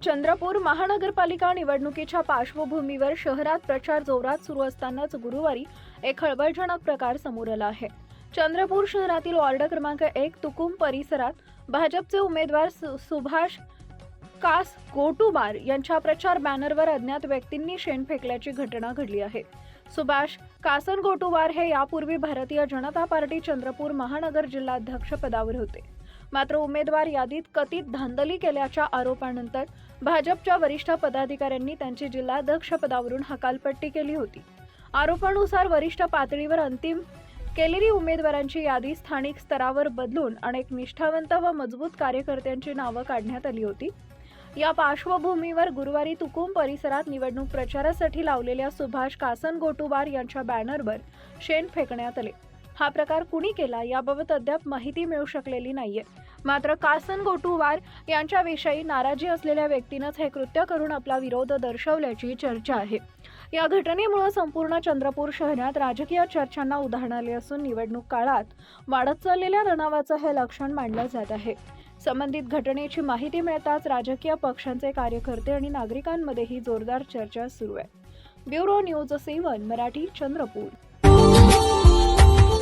चंद्रपूर महानगरपालिका निवडणुकीच्या पार्श्वभूमीवर शहरात प्रचार जोरात सुरू असतानाच गुरुवारी एक खळबळजनक प्रकार समोर आला आहे. चंद्रपूर शहरातील वॉर्ड क्रमांक एक तुकुम परिसरात भाजपचे उमेदवार सु- सुभाष कास गोटुबार यांच्या प्रचार बॅनरवर अज्ञात व्यक्तींनी शेण फेकल्याची घटना घडली आहे. सुभाष कासन गोटुबार हे यापूर्वी भारतीय जनता पार्टी चंद्रपूर महानगर जिल्हाध्यक्ष पदावर होते. मात्र उमेदवार यादीत कथित धांदली केल्याच्या आरोपानंतर भाजपच्या वरिष्ठ पदाधिकाऱ्यांनी त्यांची जिल्हाध्यक्ष पदावरून हकालपट्टी केली होती. आरोपानुसार वरिष्ठ पातळीवर अंतिम केलेली उमेदवारांची यादी स्थानिक स्तरावर बदलून अनेक निष्ठावंत व मजबूत कार्यकर्त्यांची नावं काढण्यात आली होती. या पार्श्वभूमीवर गुरुवारी तुकुम परिसरात निवडणूक प्रचारासाठी लावलेल्या सुभाष कासन गोटुबार यांच्या बॅनरवर शेण फेकण्यात आले. हा प्रकार कुणी केला याबाबत अद्याप माहिती मिळू शकलेली नाहीये. मात्र कासन गोटुवार यांच्याविषयी नाराजी असलेल्या व्यक्तीनंच हे कृत्य करून आपला विरोध दर्शवल्याची चर्चा आहे. या घटनेमुळे संपूर्ण चंद्रपूर शहरात राजकीय चर्चांना उधाण आले असून निवडणूक काळात वाढत चाललेल्या तणावाचं हे लक्षण मानलं जात आहे. संबंधित घटनेची माहिती मिळताच राजकीय पक्षांचे कार्यकर्ते आणि नागरिकांमध्येही जोरदार चर्चा सुरू आहे. Bureau news seven Marathi Chandrapur.